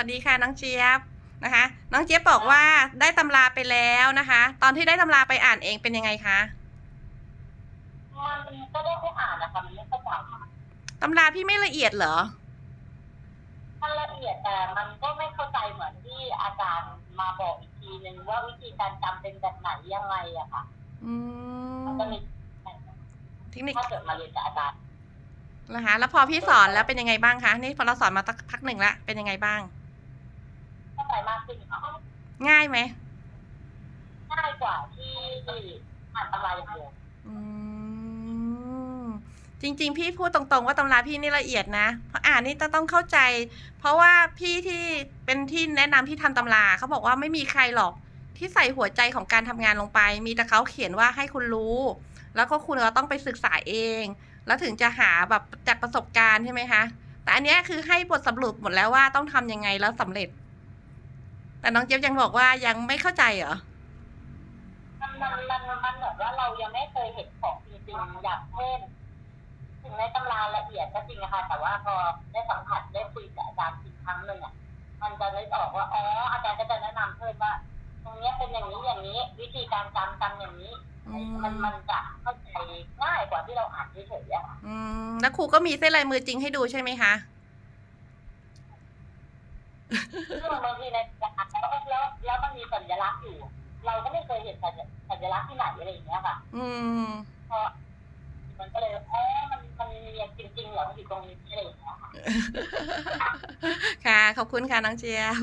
วัสดีค่ะน้องเจี๊ยบนะคะ น้องเจี๊ยบบอกว่าได้ตำราไปแล้วนะคะ ตอนที่ได้ตำราไปอ่านเองเป็นยังไงคะมันก็ได้แค่อ่านนะคะมันไม่เข้าใจตำราพี่ไม่ละเอียดเหรอมันละเอียดแต่มันก็ไม่เข้าใจเหมือนที่อาจารย์มาบอกอีกทีนึงว่าวิธีการจำเป็นแบบไหนยังไงอะค่ะ อืมมันจะมีเทคนิคถ้าเกิดมาเรียนกับอาจารย์นะคะแล้วพอพี่สอนแล้วเป็นยังไงบ้างคะนี่พอเราสอนมาสักพักหนึ่งละเป็นยังไงบ้าง เข้าใจมากขึ้นค่ะง่ายไหมง่ายกว่าที่อ่านตำราอย่างเดียวอืมจริง ๆ พี่พูดตรงๆว่าตำราพี่นี่ละเอียดนะเพราะอ่านนี่จะต้องเข้าใจ เพราะว่าพี่ที่เป็นที่แนะนำที่ทำตำราเขาบอกว่าไม่มีใครหรอกที่ใส่หัวใจของการทำงานลงไป มีแต่เขาเขียนว่าให้คุณรู้ แล้วก็คุณก็ต้องไปศึกษาเอง แล้วถึงจะหาแบบจากประสบการณ์ใช่ไหมคะแต่อันเนี้ยคือให้บทสรุปหมดแล้วว่าต้องทำยังไงแล้วสำเร็จ แต่น้องเจี๊ยบยังบอกว่ายังไม่เข้าใจเหรอ มันมันมันมันเหมือนว่าเรายังไม่เคยเห็นของจริงๆอย่างเช่นถึงในตำราละเอียดก็จริงนะคะแต่ว่าพอได้สัมผัสได้คุยกับอาจารย์อีกครั้งหนึ่งอะมันจะนึกออกว่าอ๋ออาจารย์ก็จะแนะนำเพิ่มว่า ตรงเนี้ยเป็นอย่างนี้อย่างนี้ วิธีการจำจำอย่างนี้อืมมันมันจะเข้าใจง่ายกว่าที่เราอ่านเฉยๆอะค่ะอืมแล้วครูก็มีเส้นลายมือจริงให้ดูใช่ไหมคะซึ่งบางทีในการ อะไรอย่างเงี้ยค่ะ อืมพอมันก็เลยอ๋อมันมันมีจริงๆเหรอมันอยู่ตรงนี้อะไรอย่างเงี้ยค่ะ ค่ะ ขอบคุณค่ะ น้องเจี๊ยบ